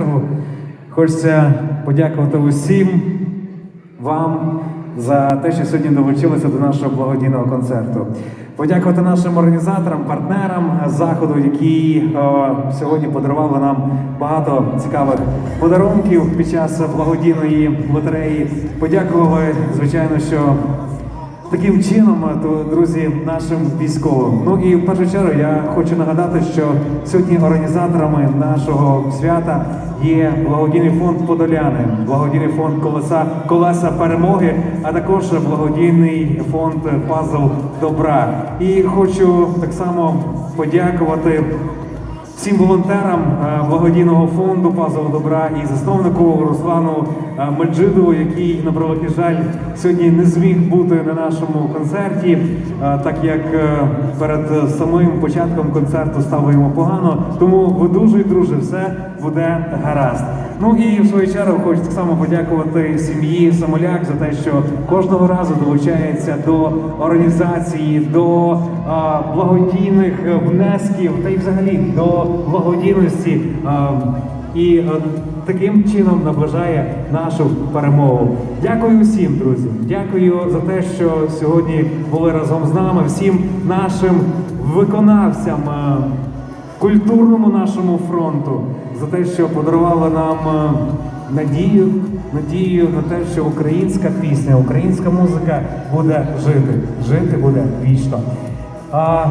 чергу Хочеться подякувати усім вам за те, що сьогодні долучилися до нашого благодійного концерту. Подякувати нашим організаторам, партнерам заходу, які е, сьогодні подарували нам багато цікавих подарунків під час благодійної лотереї. Подякували, звичайно, що Таким чином, то друзі, нашим військовим. Ну і в першу чергу я хочу нагадати, що сьогодні організаторами нашого свята є благодійний фонд Подоляни, благодійний фонд Колеса Колеса Перемоги, а також благодійний фонд Пазл Добра. І хочу так само подякувати всім волонтерам е, благодійного фонду Пазового добра і засновнику Руслану е, Меджидову, який на превеликий жаль сьогодні не зміг бути на нашому концерті, е, так як перед самим початком концерту йому погано. Тому ви дуже друже, все буде гаразд. Ну і в свою чергу хочу так само подякувати сім'ї Самоляк за те, що кожного разу долучається до організації, до а, благодійних внесків та й взагалі до благодійності. а, і е, таким чином наближає нашу перемогу. Дякую всім, друзі. Дякую за те, що сьогодні були разом з нами, всім нашим виконавцям. Культурному нашому фронту за те, що подарували нам е, надію, надію на те, що українська пісня, українська музика буде жити, жити буде вічно. А,